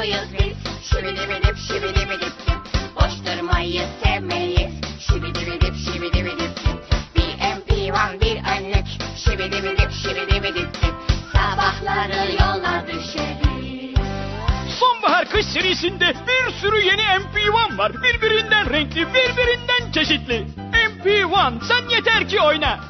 mutluyuz biz. Şibidibidip şibidibidip Boş durmayı sevmeyiz. Şibidibidip şibidibidip BMP1 bir önlük. Şibidibidip şibidibidip Sabahları yola düşeriz. Sonbahar kış serisinde bir sürü yeni MP1 var. Birbirinden renkli, birbirinden çeşitli. MP1 sen yeter ki oyna.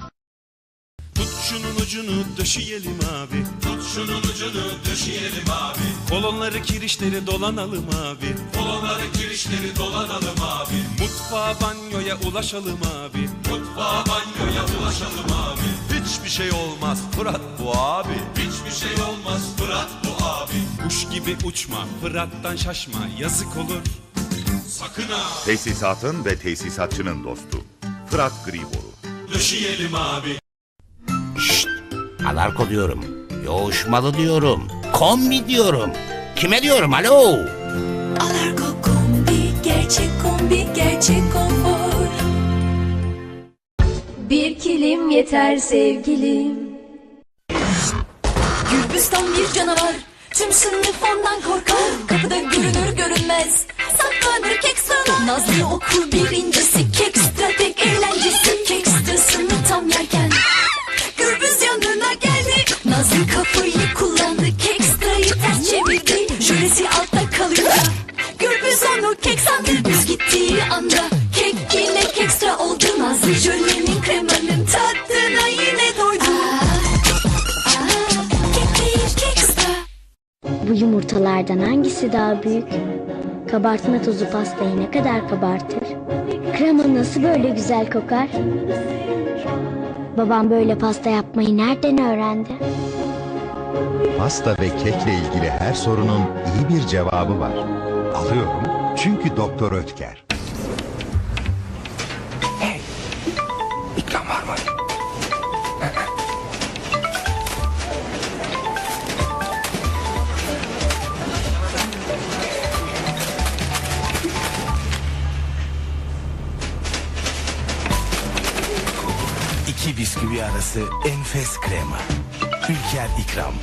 Tut şunun ucunu döşeyelim abi. Tut şunun ucunu döşeyelim abi. Kolonları kirişleri dolanalım abi. Kolonları kirişleri dolanalım abi. Mutfağa banyoya ulaşalım abi. Mutfağa banyoya ulaşalım abi. Hiçbir şey olmaz Fırat bu abi. Hiçbir şey olmaz Fırat bu abi. Kuş gibi uçma, Fırat'tan şaşma, yazık olur. Sakın ha, Tesisatın ve tesisatçının dostu. Fırat Griboru. döşeyelim abi. Alarko diyorum. Yoğuşmalı diyorum. Kombi diyorum. Kime diyorum alo? Alarko kombi, gerçek kombi, gerçek konfor. Bir kilim yeter sevgilim. Gürbüstan bir canavar, tüm sınıf ondan korkar. Kapıda görünür görünmez, saklanır kekstra. Nazlı okul birincisi, kekstra tek eğlencesi. Kekstrasını tam yerken, Gürbüz yanına geldi. Nazlı kapıyı çevirdi. Jölesi altta kalınca, Gürbüz onu kek sandı. Düz gittiği anda, kek yine kekstra oldu. Nazlı jölenin kremanın tadına yine doydu. Kek değil kekstra. Bu yumurtalardan hangisi daha büyük? Kabartma tozu pastayı ne kadar kabartır? Krema nasıl böyle güzel kokar? Babam böyle pasta yapmayı nereden öğrendi? Pasta ve kekle ilgili her sorunun iyi bir cevabı var. Alıyorum çünkü Doktor Ötker. İkram var mı? İki bisküvi arası enfes krema. Ülker ikram.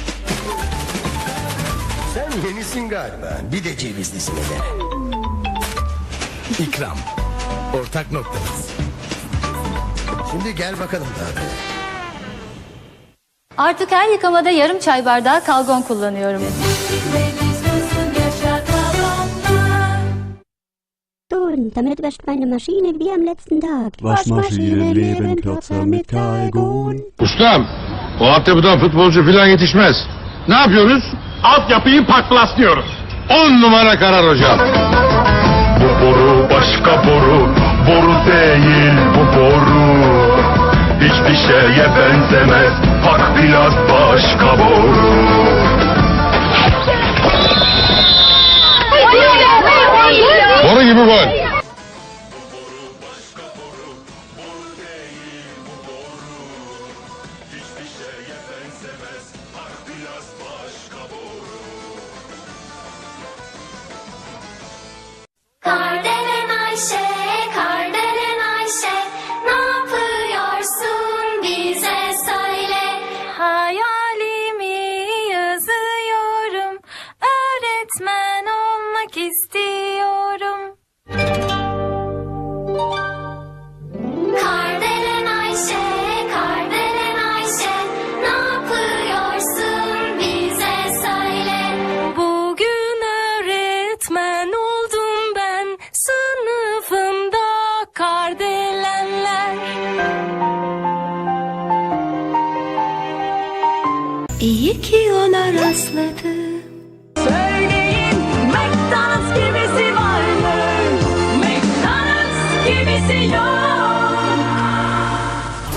Sen yenisin galiba. Bir de cevizlisin hele. İkram. Ortak noktamız. Şimdi gel bakalım abi. Artık her yıkamada yarım çay bardağı kalgon kullanıyorum. Damit wäscht meine Maschine wie am letzten Tag. Waschmaschine leben kürzer mit Kalgon. Ustam, o altyapıdan futbolcu filan yetişmez. Ne yapıyoruz? Altyapıyı paklaslıyoruz. On numara karar hocam. Bu boru başka boru, boru değil bu boru. Hiçbir şeye benzemez, bak biraz başka boru. Boru gibi gol. İyi ki ona rastladım. Söyleyin McDonald's gibisi var mı? McDonald's gibisi yok.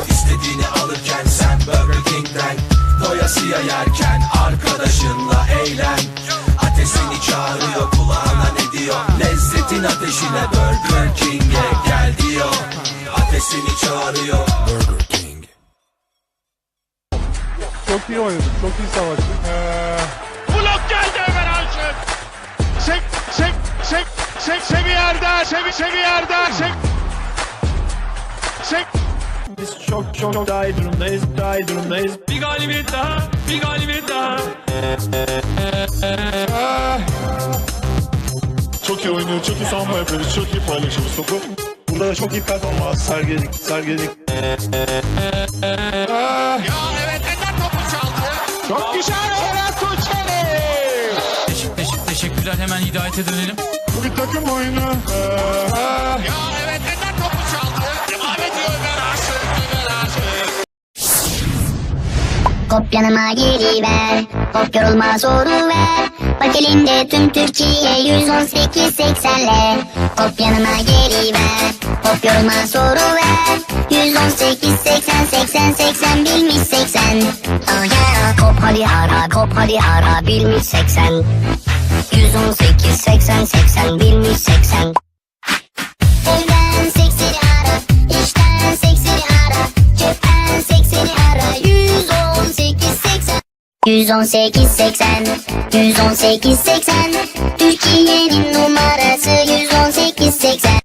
İstediğini alırken sen Burger King'den Doyasıya yerken arkadaşınla eğlen Ateş seni çağırıyor kulağına ne diyor Lezzetin ateşine Burger King'e gel diyor Ateş seni çağırıyor Burger King Çok iyi oynadık, çok iyi savaştık. Blok geldi Ömer Aşık. Çek, çek, çek, çek, sevi yerde, sevi, sevi yerde, çek. Çek. Biz çok çok daha iyi durumdayız, daha iyi durumdayız. Bir galibiyet daha, bir galibiyet daha. Çok iyi oynuyor, çok iyi savunma yapıyoruz, çok iyi paylaşıyoruz topu. Burada da çok iyi performans sergiledik, sergiledik. Hemen hidayete dönelim. Bu bir takım oyunu. Hop yanıma geliver Hop yorulma soru ver. Bak elinde tüm Türkiye 118 80'ler Hop yanıma geliver Hop yorulma soru ver. 118 80 80 80 bilmiş 80 Oh yeah Hop hadi ara hop hadi ara bilmiş 80 118 80 80 bilmiş 80 Evden sekseni ara, işten sekseni ara, cepten sekseni ara. 118 80 118 80 118 80 Türkiye'nin numarası 118 80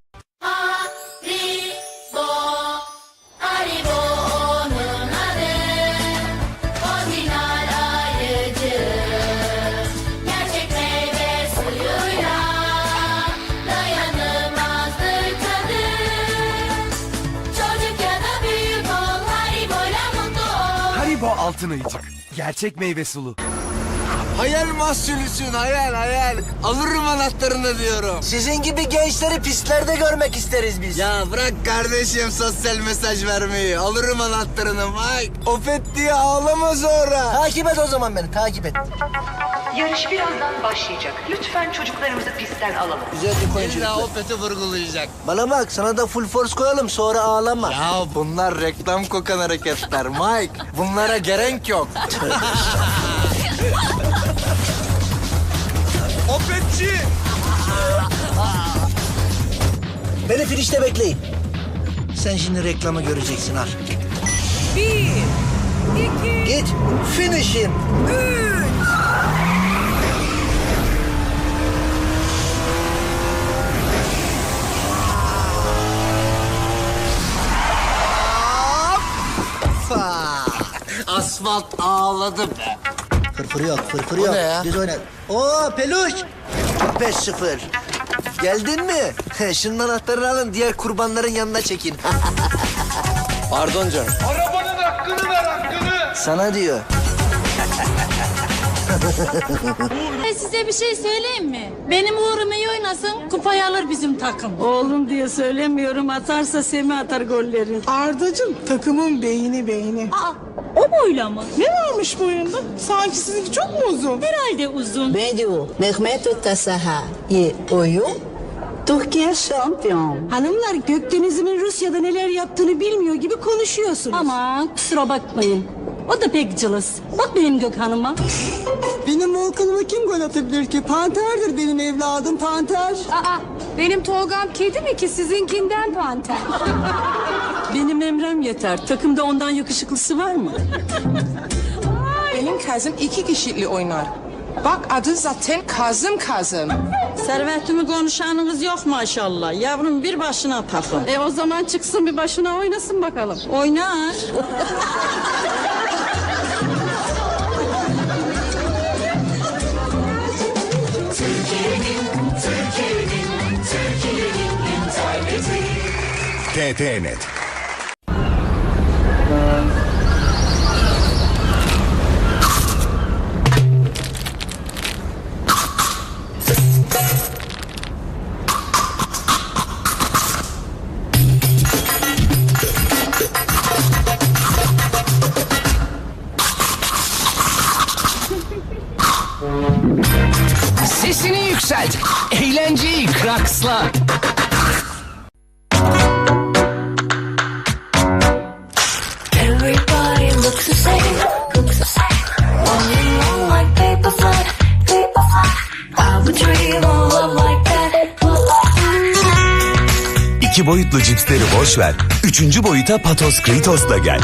Haribo altın ayıcık. Gerçek meyve sulu. Hayal mahsulüsün hayal hayal. Alırım anahtarını diyorum. Sizin gibi gençleri pistlerde görmek isteriz biz. Ya bırak kardeşim sosyal mesaj vermeyi. Alırım anahtarını Mike. Ofet diye ağlama sonra. Takip et o zaman beni takip et. Yarış birazdan başlayacak. Lütfen çocuklarımızı pistten alalım. Güzel bir koyun çocuklar. Opet'i vurgulayacak. Bana bak sana da full force koyalım sonra ağlama. Ya bunlar reklam kokan hareketler Mike. Bunlara gerek yok. Opetçi! Beni finişte bekleyin. Sen şimdi reklamı göreceksin al. Bir, iki... Git, finish'im. Hoppa! Asfalt ağladı be. Fırfır yok, fırfır yok. ne ya? Biz oynar. Oo peluş. 5-0. Geldin mi? Şunun anahtarını alın, diğer kurbanların yanına çekin. Pardon canım. Arabanın hakkını ver hakkını. Sana diyor. Size bir şey söyleyeyim mi? Benim uğrum iyi oynasın, kupayı alır bizim takım. Oğlum diye söylemiyorum, atarsa Semih atar golleri. Ardacığım takımın beyni beyni. Aa, o boyla mı? Ne varmış boyunda? Sanki sizinki çok mu uzun? Herhalde uzun. Bediu, Mehmet Tasaha, Ye Oyu, Türkiye şampiyon. Hanımlar Gökdeniz'imin Rusya'da neler yaptığını bilmiyor gibi konuşuyorsunuz. Aman kusura bakmayın. O da pek cılız. Bak benim Gökhan'ıma. Benim Volkan'ıma kim gol atabilir ki? Panterdir benim evladım, panter. Aa, benim Tolga'm kedi mi ki sizinkinden panter? benim Emrem yeter. Takımda ondan yakışıklısı var mı? Benim kızım iki kişiyle oynar. Bak adı zaten Kazım Kazım. Servetimi konuşanınız yok maşallah. Yavrum bir başına takım. E o zaman çıksın bir başına oynasın bakalım. Oynar. TTNet. Boyutlu cipsleri boş ver. Üçüncü boyuta Patos Kritos'la gel.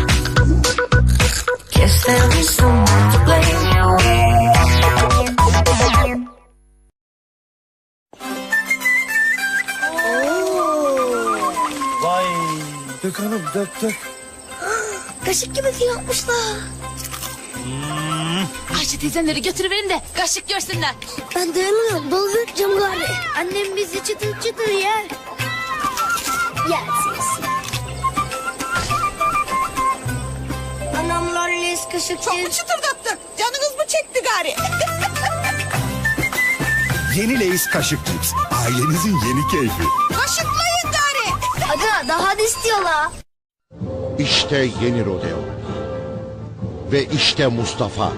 Vay. Dök hanım dök dök. Kaşık gibi fil atmışlar. Hmm. Ay Ayşe teyzenleri götürüverin de kaşık görsünler. Ben dayanamıyorum. Dolduracağım gari. Annem bizi çıtır çıtır yer. Yersiz. Anamlar les kaşık Çok mu çıtırdattı? Canınız mı çekti gari? Yeni Lay's kaşık cips. Ailenizin yeni keyfi. Kaşıklayın gari. Aga daha da istiyorlar. İşte yeni rodeo. Ve işte Mustafa.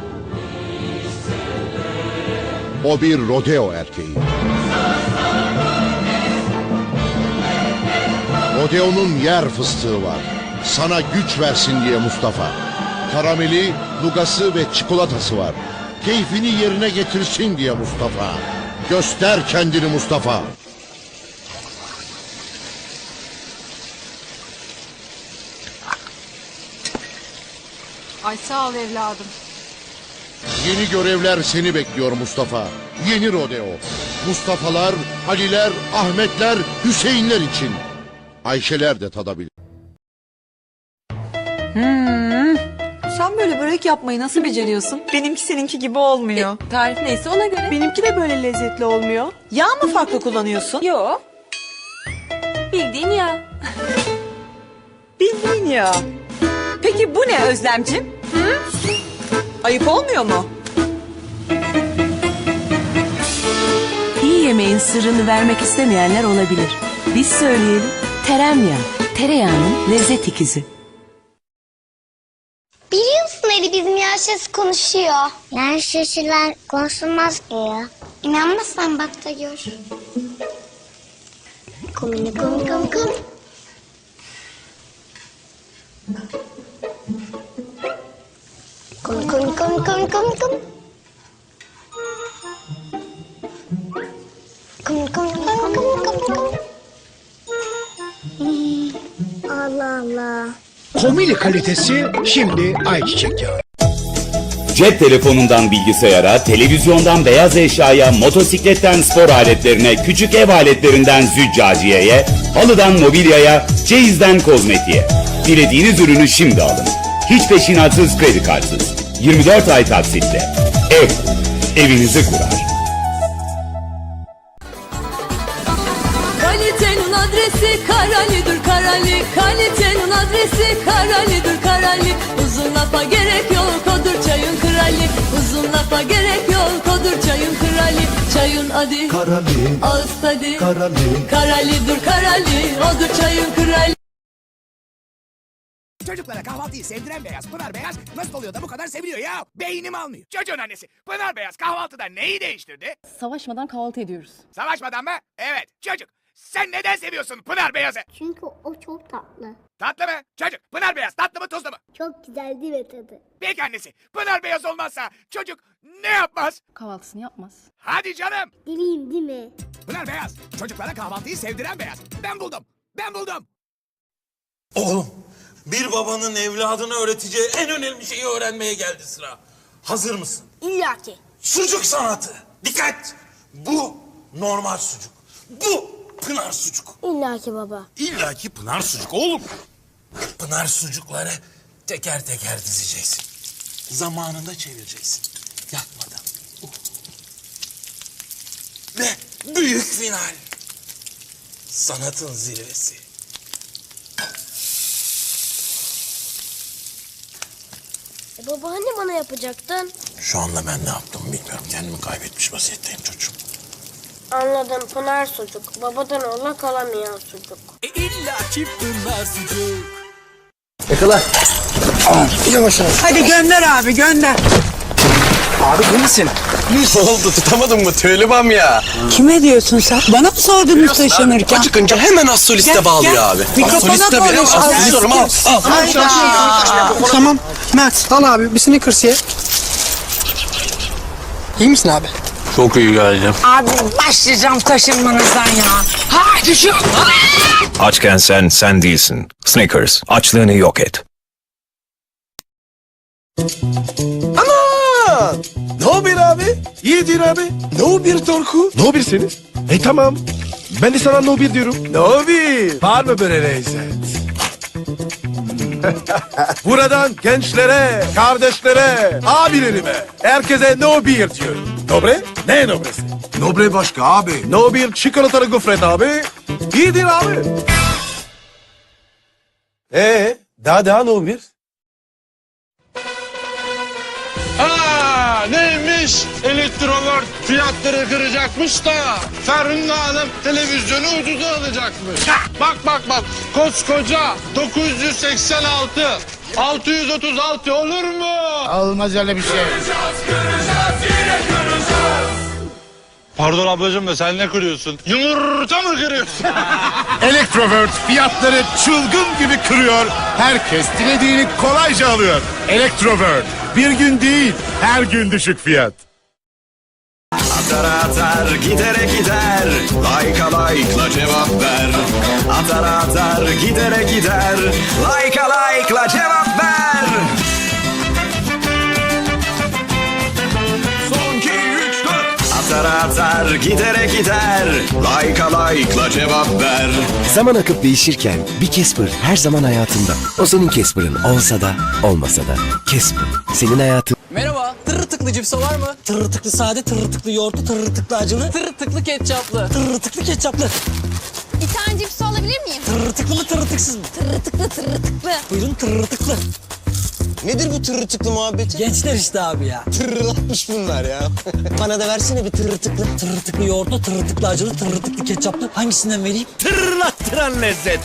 O bir rodeo erkeği. Rodeo'nun yer fıstığı var. Sana güç versin diye Mustafa. Karameli, nugası ve çikolatası var. Keyfini yerine getirsin diye Mustafa. Göster kendini Mustafa. Ay sağ ol evladım. Yeni görevler seni bekliyor Mustafa. Yeni rodeo. Mustafa'lar, Ali'ler, Ahmetler, Hüseyinler için. Ayşeler de tadabilir. Hmm. Sen böyle börek yapmayı nasıl beceriyorsun? Benimki seninki gibi olmuyor. tarif neyse ona göre. Benimki de böyle lezzetli olmuyor. Yağ mı farklı kullanıyorsun? Yok. Bildiğin yağ. Bildiğin yağ. Peki bu ne Özlemcim? Hı? Ayıp olmuyor mu? İyi yemeğin sırrını vermek istemeyenler olabilir. Biz söyleyelim. Teremyağı, tereyağının lezzet ikizi. Biliyor musun Ali bizim yaşlısı konuşuyor. Yaşlılar konuşulmaz ki ya. İnanmazsan bak da gör. Komini kom kom kom. Kom kom kom kom kom kom. Kom Allah Allah. Komili kalitesi şimdi ayçiçek yağı. Cep telefonundan bilgisayara, televizyondan beyaz eşyaya, motosikletten spor aletlerine, küçük ev aletlerinden züccaciyeye, halıdan mobilyaya, çeyizden kozmetiğe. Dilediğiniz ürünü şimdi alın. Hiç peşinatsız kredi kartsız. 24 ay taksitle. Ev, evinizi kurar. Adresi Karali'dir Karali Uzun lafa gerek yok odur çayın krali Uzun lafa gerek yok odur çayın krali Çayın adı Karali, Ağız tadı Karali. Karali'dir Karali Odur çayın krali Çocuklara kahvaltıyı sevdiren beyaz Pınar Beyaz nasıl oluyor da bu kadar seviliyor ya? Beynim almıyor. Çocuğun annesi Pınar Beyaz kahvaltıda neyi değiştirdi? Savaşmadan kahvaltı ediyoruz. Savaşmadan mı? Evet çocuk. Sen neden seviyorsun Pınar Beyaz'ı? Çünkü o çok tatlı. Tatlı mı? Çocuk Pınar Beyaz tatlı mı tuzlu mu? Çok güzel değil mi tadı? Peki annesi Pınar Beyaz olmazsa çocuk ne yapmaz? Kahvaltısını yapmaz. Hadi canım. Dileyim değil mi? Pınar Beyaz çocuklara kahvaltıyı sevdiren beyaz. Ben buldum. Ben buldum. Oğlum, bir babanın evladına öğreteceği en önemli şeyi öğrenmeye geldi sıra. Hazır mısın? İlla ki. Sucuk sanatı. Dikkat! Bu normal sucuk. Bu pınar sucuk. İlla ki baba. İlla ki pınar sucuk oğlum. Pınar sucukları teker teker dizeceksin. Zamanında çevireceksin. Yakmadan. Uh. Ve büyük final. Sanatın zirvesi. E baba hani bana yapacaktın? Şu anda ben ne yaptım bilmiyorum. Kendimi kaybetmiş vaziyetteyim çocuğum. Anladım Pınar sucuk. Babadan oğla kalamayan sucuk. İlla ki pınar sucuk. Yakala. Yavaş yavaş. Hadi gönder abi gönder. Abi bu musun? Ne oldu tutamadın mı tüylübam ya? Kime diyorsun sen? Bana mı sordunuz taşınırken? Acıkınca hemen az soliste Gel, bağlıyor gel. abi. Mikrofona konuş, az al. al. Tamam. Mert al abi bir Snickers ye. İyi misin abi? Çok iyi geldim. Abi başlayacağım taşınmanızdan ya. Ha düşüyor. Açken sen sen değilsin. Snickers açlığını yok et. Ana! Ne haber abi? İyidir abi. Ne haber Torku? Ne habersiniz? E tamam. Ben de sana ne haber diyorum. Ne haber? Var mı böyle lezzet? Buradan gençlere, kardeşlere, abilerime, herkese no beer diyor. Nobre? Ne nobresi? Nobre başka abi. No beer çikolatalı gofret abi. İyidir abi. Ee, daha daha no beer? Neymiş? Elektrolar fiyatları kıracakmış da Ferhunde Hanım televizyonu ucuza alacakmış. Bak bak bak koskoca 986 636 olur mu? Olmaz öyle bir şey. Pardon ablacığım da sen ne kırıyorsun? Yumurta mı kırıyorsun? Electrovert fiyatları çılgın gibi kırıyor. Herkes dilediğini kolayca alıyor. Electrovert bir gün değil her gün düşük fiyat. Atar atar gidere gider Like'a like'la cevap ver Atar atar gidere gider Like'a like'la cevap ver 4 Atar atar gidere gider Like'a like'la cevap ver Zaman akıp değişirken bir Casper her zaman hayatında. O senin Casper'ın olsa da olmasa da. Casper senin hayatın. Merhaba, tırtıklı cipsa var mı? Tırtıklı sade, tırtıklı yoğurtlu, tırtıklı acılı, tırtıklı ketçaplı, tırtıklı ketçaplı. Bir tane cips alabilir miyim? Tırtıklı mı tırtıksız mı? Tırtıklı tırtıklı. Buyurun tırtıklı. Nedir bu tırtıklı muhabbeti? Gençler işte abi ya. Tırlatmış bunlar ya. Bana da versene bir tırtıklı. Tırtıklı yoğurtlu, tırtıklı acılı, tırtıklı ketçaplı. Hangisinden vereyim? Tırlattıran lezzet.